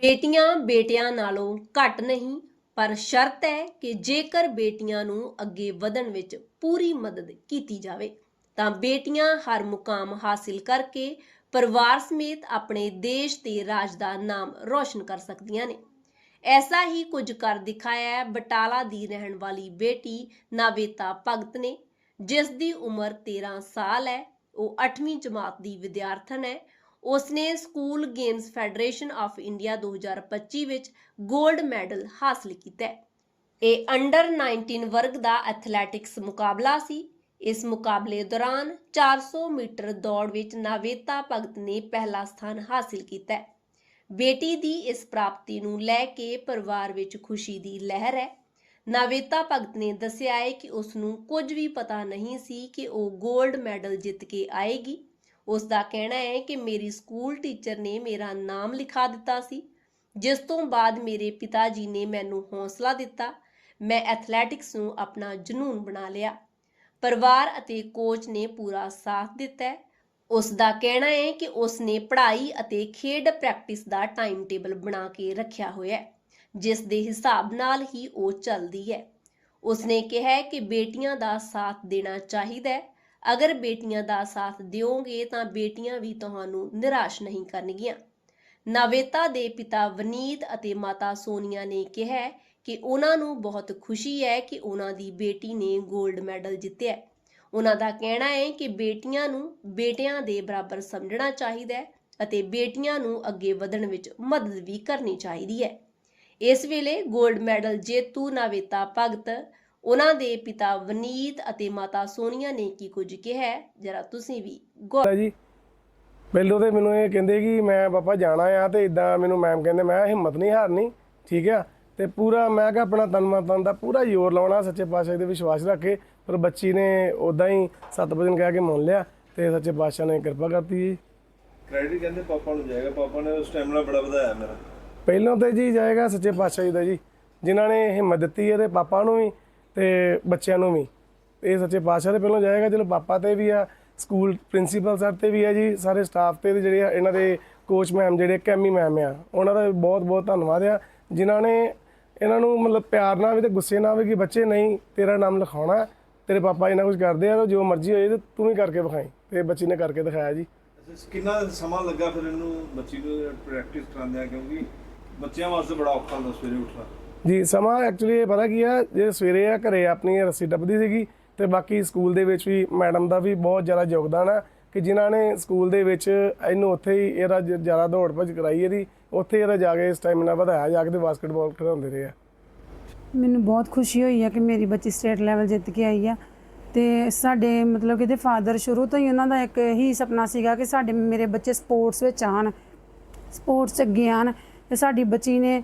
ਬੇਟੀਆਂ ਬੇਟਿਆਂ ਨਾਲੋਂ ਘੱਟ ਨਹੀਂ, ਪਰ ਸ਼ਰਤ ਹੈ ਕਿ ਜੇਕਰ ਬੇਟੀਆਂ ਨੂੰ ਅੱਗੇ ਵਧਣ ਵਿੱਚ ਪੂਰੀ ਮਦਦ ਕੀਤੀ ਜਾਵੇ, ਤਾਂ ਬੇਟੀਆਂ ਹਰ ਮੁਕਾਮ ਹਾਸਿਲ ਕਰਕੇ ਪਰਿਵਾਰ ਸਮੇਤ ਆਪਣੇ ਦੇਸ਼ ਤੇ ਰਾਜ ਦਾ ਨਾਮ ਰੋਸ਼ਨ ਕਰ ਸਕਦੀਆਂ ਨੇ। ਐਸਾ ਹੀ ਕੁਝ ਕਰ ਦਿਖਾਇਆ ਹੈ, ਬਟਾਲਾ ਦੀ ਰਹਿਣ ਵਾਲੀ ਬੇਟੀ ਨਾਵੇਤਾ ਭਗਤ ਨੇ ਜਿਸ ਦੀ ਉਮਰ 13 ਸਾਲ ਹੈ, ਉਹ 8ਵੀਂ ਜਮਾਤ ਦੀ ਵਿਦਿਆਰਥਣ ਹੈ ਉਸਨੇ School Games Federation of India 2025 ਵਿੱਚ 골ਡ ਮੈਡਲ ਹਾਸਲ ਕੀਤਾ ਹੈ। ਇਹ ਅੰਡਰ 19 ਵਰਗ ਦਾ ਐਥਲੈਟਿਕਸ ਮੁਕਾਬਲਾ ਸੀ। ਇਸ ਮੁਕਾਬਲੇ ਦੌਰਾਨ 400 ਮੀਟਰ ਦੌੜ ਵਿੱਚ ਨਾਵੇਤਾ ਭਗਤ ਨੇ ਪਹਿਲਾ ਸਥਾਨ ਹਾਸਲ ਕੀਤਾ ਹੈ। ਬੇਟੀ ਦੀ ਇਸ ਪ੍ਰਾਪਤੀ ਨੂੰ ਲੈ ਕੇ ਪਰਿਵਾਰ ਵਿੱਚ ਖੁਸ਼ੀ ਦੀ ਲਹਿਰ ਹੈ। ਨਾਵੇਤਾ ਭਗਤ ਨੇ ਦੱਸਿਆ ਹੈ ਕਿ ਉਸ ਨੂੰ ਕੁਝ ਵੀ ਪਤਾ ਨਹੀਂ ਸੀ ਕਿ ਉਹ 골ਡ ਮੈਡਲ ਜਿੱਤ ਕੇ ਆਏਗੀ। ਉਸ ਦਾ ਕਹਿਣਾ ਹੈ ਕਿ ਮੇਰੀ ਸਕੂਲ ਟੀਚਰ ਨੇ ਮੇਰਾ ਨਾਮ ਲਿਖਾ ਦਿੱਤਾ ਸੀ। ਜਿਸ ਤੋਂ ਬਾਅਦ ਮੇਰੇ ਪਿਤਾ ਜੀ ਨੇ ਮੈਨੂੰ ਹੌਸਲਾ ਦਿੱਤਾ। ਮੈਂ ਐਥਲੈਟਿਕਸ ਨੂੰ ਆਪਣਾ ਜਨੂਨ ਬਣਾ ਲਿਆ। ਪਰਿਵਾਰ ਅਤੇ ਕੋਚ ਨੇ ਪੂਰਾ ਸਾਥ ਦਿੱਤਾ ਉਸ ਦਾ ਕਹਿਣਾ ਹੈ ਕਿ ਉਸ ਨੇ ਪੜ੍ਹਾਈ ਅਤੇ ਖੇਡ ਪ੍ਰੈਕਟਿਸ ਦਾ ਟਾਈਮ ਟੇਬਲ ਬਣਾ ਕੇ ਰੱਖਿਆ ਹੋਇਆ ਹੈ, ਜਿਸ ਦੇ ਹਿਸਾਬ ਨਾਲ ਹੀ ਉਹ ਚੱਲਦੀ ਹੈ। ਉਸ ਨੇ ਕਿਹਾ ਕਿ ਬੇਟੀਆਂ ਦਾ ਸਾਥ ਦੇਣਾ ਚਾਹੀਦਾ ਹੈ। ਅਗਰ ਬੇਟੀਆਂ ਦਾ ਸਾਥ ਦਿਓਗੇ ਤਾਂ ਬੇਟੀਆਂ ਵੀ ਤੁਹਾਨੂੰ ਨਿਰਾਸ਼ ਨਹੀਂ ਕਰਨਗੀਆਂ। ਨਵੇਤਾ ਦੇ ਪਿਤਾ ਵਨੀਤ ਅਤੇ ਮਾਤਾ ਸੋਨੀਆ ਨੇ ਕਿਹਾ ਕਿ ਉਹਨਾਂ ਨੂੰ ਬਹੁਤ ਖੁਸ਼ੀ ਹੈ ਕਿ ਉਹਨਾਂ ਦੀ ਬੇਟੀ ਨੇ 골ਡ ਮੈਡਲ ਜਿੱਤਿਆ ਉਹਨਾਂ ਦਾ ਕਹਿਣਾ ਹੈ ਕਿ ਬੇਟੀਆਂ ਨੂੰ ਬੇਟਿਆਂ ਦੇ ਬਰਾਬਰ ਸਮਝਣਾ ਚਾਹੀਦਾ ਹੈ ਅਤੇ ਬੇਟੀਆਂ ਨੂੰ ਅੱਗੇ ਵਧਣ ਵਿੱਚ ਮਦਦ ਵੀ ਕਰਨੀ ਚਾਹੀਦੀ ਹੈ। ਇਸ ਵੇਲੇ 골ਡ ਮੈਡਲ ਜੇਤੂ ਨਵੇਤਾ ਭਗਤ ਉਹਨਾਂ ਦੇ ਪਿਤਾ ਵਨੀਤ ਅਤੇ ਮਾਤਾ ਸੋਨੀਆ ਨੇ ਕੀ ਕੁਝ ਕਿਹਾ ਹੈ? ਜਰਾ ਤੁਸੀਂ ਵੀ ਗੌਰ ਜੀ ਪਹਿਲੋਂ ਤੇ ਮੈਨੂੰ ਇਹ ਕਹਿੰਦੇ ਕਿ ਮੈਂ ਪਾਪਾ ਜਾਣਾ ਆ ਤੇ ਇਦਾਂ ਮੈਨੂੰ ਮੈਮ ਕਹਿੰਦੇ ਮੈਂ ਹਿੰਮਤ ਨਹੀਂ ਹਾਰਨੀ ਠੀਕ ਆ? ਤੇ ਪੂਰਾ ਮੈਂ ਕਿਹਾ ਆਪਣਾ ਤਨ ਮਨ ਤਨ ਦਾ ਪੂਰਾ ਜ਼ੋਰ ਲਾਉਣਾ ਸੱਚੇ ਪਾਤਸ਼ਾਹ ਦੇ ਵਿਸ਼ਵਾਸ ਰੱਖ ਕੇ ਪਰ ਬੱਚੀ ਨੇ ਉਦਾਂ ਹੀ ਸੱਤ ਵਜਨ ਕਹਿ ਕੇ ਮੰਨ ਲਿਆ ਤੇ ਸੱਚੇ ਪਾਤਸ਼ਾਹ ਨੇ ਕਿਰਪਾ ਕਰਤੀ ਜੀ। ਕ੍ਰੈਡਿਟ ਕਹਿੰਦੇ ਪਾਪਾ ਨੂੰ ਜਾਏਗਾ ਪਾਪਾ ਨੇ ਸਟੈਮਿਨਾ ਬੜਾ ਵਧਾਇਆ ਮੇਰਾ। ਪਹਿਲੋਂ ਤੇ ਜੀ ਜਾਏਗਾ ਸੱਚੇ ਪਾਤਸ਼ਾਹ ਜੀ ਦਾ ਜੀ ਜਿਨ੍ਹਾਂ ਨੇ ਹਿੰਮਤ ਦਿੱਤੀ ਹੈ ਤੇ ਪਾਪਾ ਨੂੰ ਵੀ ਤੇ ਬੱਚਿਆਂ ਨੂੰ ਵੀ। ਇਹ ਸੱਚੇ ਪਾਤਸ਼ਾਹ ਦੇ ਪਹਿਲੋਂ ਜਾਏਗਾ ਚਲੋ ਪਾਪਾ ਤੇ ਵੀ ਆ, ਸਕੂਲ ਪ੍ਰਿੰਸੀਪਲ ਸਰ ਤੇ ਵੀ ਆ ਜੀ, ਸਾਰੇ ਸਟਾਫ ਤੇ ਤੇ ਜਿਹੜੇ ਆ, ਇਹਨਾਂ ਦੇ ਕੋਚ ਮੈਮ ਜਿਹੜੇ, ਕੈਮੀ ਮੈਮ ਆ, ਉਹਨਾਂ ਦਾ ਬਹੁਤ ਬਹੁਤ ਧੰਨਵਾਦ ਆ। ਜਿਨ੍ਹਾਂ ਨੇ ਇਹਨਾਂ ਨੂੰ ਮਤਲਬ ਪਿਆਰ ਨਾਲ ਵੀ ਤੇ ਗੁੱਸੇ ਨਾਲ ਵੀ ਕਿ ਬੱਚੇ ਨਹੀਂ, ਤੇਰਾ ਨਾਮ ਲਿਖਾਉਣਾ, ਤੇਰੇ ਪਾਪਾ ਇਹਨਾਂ ਕੁਝ ਕਰਦੇ ਆ, ਤਾਂ ਜੋ ਮਰਜ਼ੀ ਹੋਏ ਤੇ ਤੂੰ ਵੀ ਕਰਕੇ ਵਿਖਾਈ, ਤੇ ਬੱਚੀ ਨੇ ਕਰਕੇ ਦਿਖਾਇਆ ਜੀ। ਕਿੰਨਾ ਸਮਾਂ ਲੱਗਾ ਫਿਰ ਇਹਨੂੰ ਬੱਚੀ ਨੂੰ ਪ੍ਰੈਕਟਿਸ ਕਰਾਉਂਦਿਆਂ, ਕਿਉਂਕਿ ਬੱਚਿਆਂ ਵਾਸਤੇ ਬੜਾ ਔਖਾ ਹੁੰਦਾ ਸਵੇਰੇ ਉੱਠਣਾ। ਜੀ, ਸਮਾਂ ਐਕਚੁਅਲੀ ਇਹ ਪਤਾ ਕੀ ਆ, ਜੇ ਸਵੇਰੇ ਆ ਘਰੇ ਆਪਣੀ ਰੱਸੀ ਟੱਪਦੀ ਸੀਗੀ, ਤੇ ਬਾਕੀ ਸਕੂਲ ਦੇ ਵਿੱਚ ਵੀ ਮੈਡਮ ਦਾ ਵੀ ਬਹੁਤ ਜ਼ਿਆਦਾ ਯੋਗਦਾਨ ਆ, ਕਿ ਜਿਨ੍ਹਾਂ ਨੇ ਸਕੂਲ ਦੇ ਵਿੱਚ ਇਹਨੂੰ ਉੱਥੇ ਹੀ ਇਹਦਾ ਜ਼ਿਆਦਾ ਦੌੜ ਭੱਜ ਕਰਾਈ ਇਹਦੀ, ਉੱਥੇ ਇਹਦਾ ਜਾ ਕੇ ਸਟੈਮਿਨਾ ਵਧਾਇਆ, ਜਾ ਕੇ ਤੇ ਬਾਸਕਟਬਾਲ ਖਿਡਾਉਂਦੇ ਰਹੇ ਆ। ਮੈਨੂੰ ਬਹੁਤ ਖੁਸ਼ੀ ਹੋਈ ਹੈ ਕਿ ਮੇਰੀ ਬੱਚੀ ਸਟੇਟ ਲੈਵਲ ਜਿੱਤ ਕੇ ਆਈ ਆ, ਤੇ ਸਾਡੇ ਮਤਲਬ ਕਿ ਇਹਦੇ ਫਾਦਰ ਸ਼ੁਰੂ ਤੋਂ ਹੀ ਉਹਨਾਂ ਦਾ ਇੱਕ ਹੀ ਸੁਪਨਾ ਸੀਗਾ ਕਿ ਸਾਡੇ ਮੇਰੇ ਬੱਚੇ ਸਪੋਰਟਸ ਵਿੱਚ ਆਣ ਸਪੋਰਟਸ 'ਚ ਅੱਗੇ ਆਣ ਤੇ ਸਾਡੀ ਬੱਚੀ ਨੇ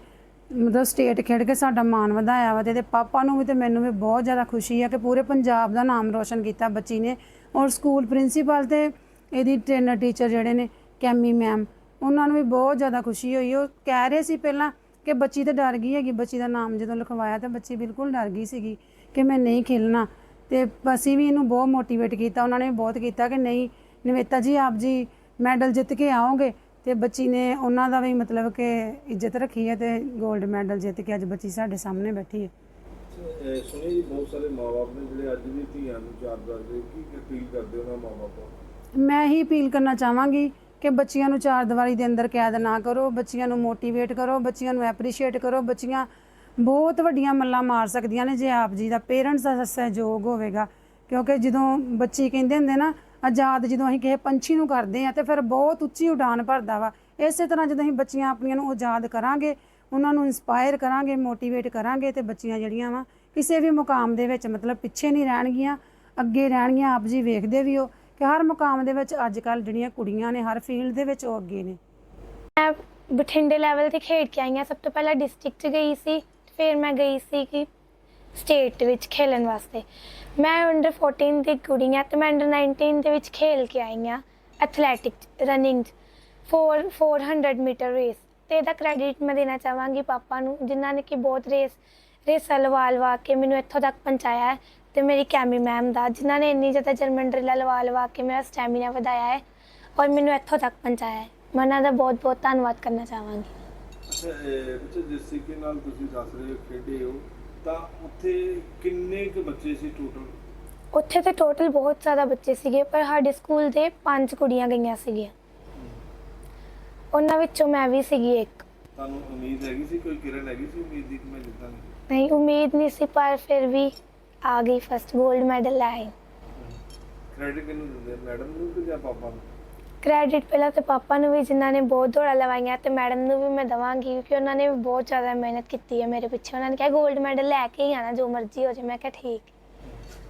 ਮਤਲਬ ਸਟੇਟ ਖੇਡ ਕੇ ਸਾਡਾ ਮਾਣ ਵਧਾਇਆ ਵਾ ਤੇ ਇਹਦੇ ਪਾਪਾ ਨੂੰ ਵੀ ਤੇ ਮੈਨੂੰ ਵੀ ਬਹੁਤ ਜ਼ਿਆਦਾ ਖੁਸ਼ੀ ਆ ਕਿ ਪੂਰੇ ਪੰਜਾਬ ਦਾ ਨਾਮ ਰੋਸ਼ਨ ਕੀਤਾ ਬੱਚੀ ਨੇ ਔਰ ਸਕੂਲ ਪ੍ਰਿੰਸੀਪਲ ਤੇ ਇਹਦੀ ਟ੍ਰੇਨਰ ਟੀਚਰ ਜਿਹੜੇ ਨੇ, ਕੈਮੀ ਮੈਮ ਉਹਨਾਂ ਨੂੰ ਵੀ ਬਹੁਤ ਜ਼ਿਆਦਾ ਖੁਸ਼ੀ ਹੋਈ। ਉਹ ਕਹਿ ਰਹੇ ਸੀ ਪਹਿਲਾਂ ਕਿ ਬੱਚੀ ਤਾਂ ਡਰ ਗਈ ਹੈਗੀ, ਬੱਚੀ ਦਾ ਨਾਮ ਜਦੋਂ ਲਿਖਵਾਇਆ ਤਾਂ ਬੱਚੀ ਬਿਲਕੁਲ ਡਰ ਗਈ ਸੀਗੀ ਕਿ ਮੈਂ ਨਹੀਂ ਖੇਲਣਾ। ਤੇ ਅਸੀਂ ਵੀ ਇਹਨੂੰ ਬਹੁਤ ਮੋਟੀਵੇਟ ਕੀਤਾ, ਉਹਨਾਂ ਨੇ ਵੀ ਬਹੁਤ ਕੀਤਾ ਕਿ ਨਹੀਂ, ਨਿਵੇਤਾ ਜੀ ਆਪ ਜੀ ਮੈਡਲ ਜਿੱਤ ਕੇ ਆਓਗੇ ਤੇ ਬੱਚੀ ਨੇ ਉਹਨਾਂ ਦਾ ਵੀ ਮਤਲਬ ਕਿ ਇੱਜ਼ਤ ਰੱਖੀ ਹੈ ਤੇ 골ਡ ਮੈਡਲ ਜਿੱਤ ਕੇ ਅੱਜ ਬੱਚੀ ਸਾਡੇ ਸਾਹਮਣੇ ਬੈਠੀ ਹੈ। ਸੁਣੀ ਜੀ ਬਹੁਤ ਸਾਰੇ ਮਾਪੇ ਨੇ ਜਿਹੜੇ ਅੱਜ ਵੀ ਧੀਆਂ ਨੂੰ ਚਾਰ ਕਰਦੇ ਕੀ ਅਪੀਲ ਕਰਦੇ ਉਹਨਾਂ ਮਾਪੇ ਨੂੰ ਮੈਂ ਹੀ ਅਪੀਲ ਕਰਨਾ ਚਾਹਾਂਗੀ ਕਿ ਬੱਚੀਆਂ ਨੂੰ ਚਾਰ ਦੀਵਾਰੀ ਦੇ ਅੰਦਰ ਕੈਦ ਨਾ ਕਰੋ ਬੱਚੀਆਂ ਨੂੰ ਮੋਟੀਵੇਟ ਕਰੋ ਬੱਚੀਆਂ ਨੂੰ ਐਪਰੀਸ਼ੀਏਟ ਕਰੋ ਬੱਚੀਆਂ ਬਹੁਤ ਵੱਡੀਆਂ ਮੱਲਾਂ ਮਾਰ ਸਕਦੀਆਂ ਨੇ ਜੇ ਆਪ ਜੀ ਦਾ ਪੇਰੈਂਟਸ ਦਾ ਸਹਿਯੋਗ ਹੋਵੇਗਾ। ਕਿਉਂਕਿ ਜਦੋਂ ਬੱਚੀ ਕਹਿੰਦੇ ਹੁੰਦੇ ਨਾ ਆਜ਼ਾਦ ਜਦੋਂ ਅਸੀਂ ਕਿਸੇ ਪੰਛੀ ਨੂੰ ਕਰਦੇ ਆ ਤੇ ਫਿਰ ਬਹੁਤ ਉੱਚੀ ਉਡਾਨ ਭਰਦਾ ਵਾ। ਇਸੇ ਤਰ੍ਹਾਂ ਜਦੋਂ ਅਸੀਂ ਬੱਚੀਆਂ ਆਪਣੀਆਂ ਨੂੰ ਆਜ਼ਾਦ ਕਰਾਂਗੇ, ਉਹਨਾਂ ਨੂੰ ਇਨਸਪਾਇਰ ਕਰਾਂਗੇ ਮੋਟੀਵੇਟ ਕਰਾਂਗੇ ਤੇ ਬੱਚੀਆਂ ਜਿਹੜੀਆਂ ਵਾ, ਕਿਸੇ ਵੀ ਮੁਕਾਮ ਦੇ ਵਿੱਚ ਮਤਲਬ ਪਿੱਛੇ ਨਹੀਂ ਰਹਿਣਗੀਆਂ, ਅੱਗੇ ਰਹਿਣਗੀਆਂ, ਆਪ ਜੀ ਵੇਖਦੇ ਵੀ ਹੋ ਕਿ ਹਰ ਮੁਕਾਮ ਦੇ ਵਿੱਚ ਅੱਜ ਕੱਲ ਜਿਹੜੀਆਂ ਕੁੜੀਆਂ ਨੇ, ਹਰ ਫੀਲਡ ਦੇ ਵਿੱਚ ਉਹ ਅੱਗੇ ਨੇ। ਮੈਂ ਬਠਿੰਡੇ ਲੈਵਲ ਤੇ ਖੇਡ ਕੇ ਆਈ ਹਾਂ। ਸਭ ਤੋਂ ਪਹਿਲਾਂ ਡਿਸਟ੍ਰਿਕਟ 'ਚ ਗਈ ਸੀ, ਫਿਰ ਮੈਂ ਗਈ ਸੀ ਕਿ ਸਟੇਟ ਵਿੱਚ ਖੇਲਣ ਵਾਸਤੇ। ਮੈਂ ਅੰਡਰ 14 ਦੀ ਕੁੜੀ ਹਾਂ ਤੇ ਮੈਂ ਅੰਡਰ 19 ਦੇ ਵਿੱਚ ਖੇਲ ਕੇ ਆਈ ਹਾਂ ਐਥਲੈਟਿਕ ਰਨਿੰਗ 4 400 ਮੀਟਰ ਰੇਸ ਤੇ ਇਹਦਾ ਕ੍ਰੈਡਿਟ ਮੈਂ ਦੇਣਾ ਚਾਹਾਂਗੀ ਪਾਪਾ ਨੂੰ, ਜਿਨ੍ਹਾਂ ਨੇ ਕਿ ਬਹੁਤ ਰੇਸ ਰੇਸਾਂ ਲਵਾ ਲਵਾ ਕੇ ਮੈਨੂੰ ਇੱਥੋਂ ਤੱਕ ਪਹੁੰਚਾਇਆ ਹੈ। ਤੇ ਮੇਰੀ ਕੈਮੀ ਮੈਮ ਦਾ, ਜਿਨ੍ਹਾਂ ਨੇ ਇੰਨੀ ਜ਼ਿਆਦਾ ਜਰਮਨ ਡਰਿੱਲਾਂ ਲਵਾ ਲਵਾ ਕੇ ਮੇਰਾ ਸਟੈਮਿਨਾ ਵਧਾਇਆ ਹੈ ਔਰ ਮੈਨੂੰ ਇੱਥੋਂ ਤੱਕ ਪਹੁੰਚਾਇਆ ਹੈ। ਮੈਂ ਉਹਨਾਂ ਦਾ ਬਹੁਤ ਬਹੁਤ ਧੰਨਵਾਦ ਕਰਨਾ ਚਾਹਾਂਗੀ। ਅੱਛਾ ਜਿਸ ਤਰੀਕੇ ਨਾਲ ਤੁਸੀਂ ਦੱਸ ਰਹੇ ਹੋ, ਖੇਡੇ ਹੋ। ਤਾਂ ਉੱਥੇ ਕਿੰਨੇ ਕੁ ਬੱਚੇ ਸੀ ਟੋਟਲ ਉੱਥੇ ਤੇ ਟੋਟਲ ਬਹੁਤ ਜ਼ਿਆਦਾ ਬੱਚੇ ਸੀਗੇ ਪਰ ਸਾਡੇ ਸਕੂਲ ਦੇ ਪੰਜ ਕੁੜੀਆਂ ਗਈਆਂ ਸੀਗੀਆਂ। ਉਹਨਾਂ ਵਿੱਚੋਂ ਮੈਂ ਵੀ ਸੀਗੀ ਇੱਕ। ਤੁਹਾਨੂੰ ਉਮੀਦ ਹੈਗੀ ਸੀ ਕੋਈ ਕਿਰਨ ਹੈਗੀ ਸੀ ਉਮੀਦ ਦੀ ਕਿ ਮੈਂ ਜਿੱਤਾਂਗੀ ਨਹੀਂ ਉਮੀਦ ਨਹੀਂ ਸੀ ਪਰ ਫਿਰ ਵੀ ਆ ਗਈ ਫਸਟ 골ਡ ਮੈਡਲ ਲੈ ਆਈ। ਕ੍ਰੈਡਿਟ ਕਿਹਨੂੰ ਦਿੰਦੇ ਮੈਡਮ ਨੂੰ ਕਿ ਜਾਂ ਪਾਪਾ ਨੂੰ? ਕ੍ਰੈਡਿਟ ਪਹਿਲਾਂ ਤੇ ਪਾਪਾ ਨੂੰ ਵੀ ਜਿਨ੍ਹਾਂ ਨੇ ਬਹੁਤ ਦੌੜਾਂ ਲਵਾਈਆਂ ਤੇ ਮੈਡਮ ਨੂੰ ਵੀ ਮੈਂ ਦਵਾਂਗੀ ਕਿਉਂਕਿ ਉਹਨਾਂ ਨੇ ਵੀ ਬਹੁਤ ਜ਼ਿਆਦਾ ਮਿਹਨਤ ਕੀਤੀ ਹੈ ਮੇਰੇ ਪਿੱਛੇ। ਉਹਨਾਂ ਨੇ ਕਿਹਾ 골ਡ ਮੈਡਲ ਲੈ ਕੇ ਹੀ ਆਣਾ ਜੋ ਮਰਜ਼ੀ ਹੋ ਜਾਏ। ਮੈਂ ਕਿਹਾ ਠੀਕ।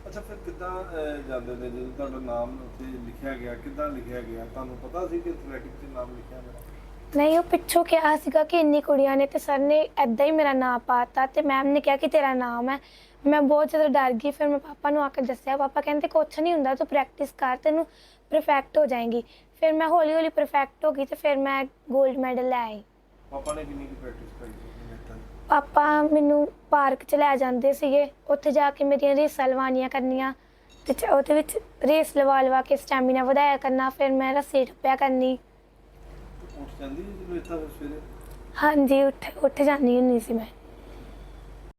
ਅੱਛਾ ਫਿਰ ਕਿੱਦਾਂ ਅਹ, ਜਾਂਦੇ ਨੇ? ਜਦੋਂ ਤੁਹਾਡਾ ਨਾਮ ਉੱਥੇ ਲਿਖਿਆ ਗਿਆ ਕਿੱਦਾਂ ਲਿਖਿਆ ਗਿਆ? ਤੁਹਾਨੂੰ ਪਤਾ ਸੀ ਕਿ ਐਥਲੈਟਿਕ 'ਚ ਨਾਮ ਲਿਖਿਆ ਮੇਰਾ ਨਹੀਂ ਉਹ ਪਿੱਛੋਂ ਕਿਹਾ ਸੀਗਾ ਕਿ ਇੰਨੀ ਕੁੜੀਆਂ ਨੇ ਤੇ ਸਰ ਨੇ ਐਦਾਂ ਹੀ ਮੇਰਾ ਨਾਮ ਪਾਤਾ ਤੇ ਮੈਮ ਨੇ ਕਿਹਾ ਕਿ ਤੇਰਾ ਨਾਮ ਹੈ। ਮੈਂ ਬਹੁਤ ਜ਼ਿਆਦਾ ਡਰ ਗਈ। ਫਿਰ ਮੈਂ ਪਾਪਾ ਨੂੰ ਆ ਕੇ ਦੱਸਿਆ ਪਾਪਾ ਕਹਿੰਦੇ ਕੁਛ ਨਹੀਂ ਹੁੰਦਾ ਤੂੰ ਪ੍ਰੈਕਟਿਸ ਕਰ ਤੈਨੂੰ ਪਰਫੈਕਟ ਹੋ ਜਾਏਗੀ। ਫਿਰ ਮੈਂ ਹੌਲੀ ਹੌਲੀ ਪਰਫੈਕਟ ਹੋ ਗਈ ਤੇ ਫਿਰ ਮੈਂ 골ਡ ਮੈਡਲ ਲੈ ਆਈ। ਪਾਪਾ ਨੇ ਕਿੰਨੀ ਕੁ ਪ੍ਰੈਕਟਿਸ ਕਰਾਈ ਸੀ ਮਿਹਨਤਾਂ ਦੀ? ਪਾਪਾ ਮੈਨੂੰ ਪਾਰਕ 'ਚ ਲੈ ਜਾਂਦੇ ਸੀਗੇ ਉੱਥੇ ਜਾ ਕੇ ਮੇਰੀਆਂ ਰੇਸਾਂ ਲਵਾਉਣੀਆਂ ਕਰਨੀਆਂ ਤੇ ਚ- ਉਹਦੇ ਵਿੱਚ ਰੇਸ ਲਵਾ ਲਵਾ ਕੇ ਸਟੈਮੀਨਾ ਵਧਾਇਆ ਕਰਨਾ ਫਿਰ ਮੈਂ ਰੱਸੀ ਟੱਪਿਆ ਕਰਨੀ। ਉੱਠ ਜਾਂਦੀ ਸੀ ਜਦੋਂ ਇੱਥਾ ਫਿਰ ਸਵੇਰੇ? ਹਾਂਜੀ ਉੱਠ ਉੱਠ ਜਾਂਦੀ ਹੁੰਦੀ ਸੀ ਮੈਂ।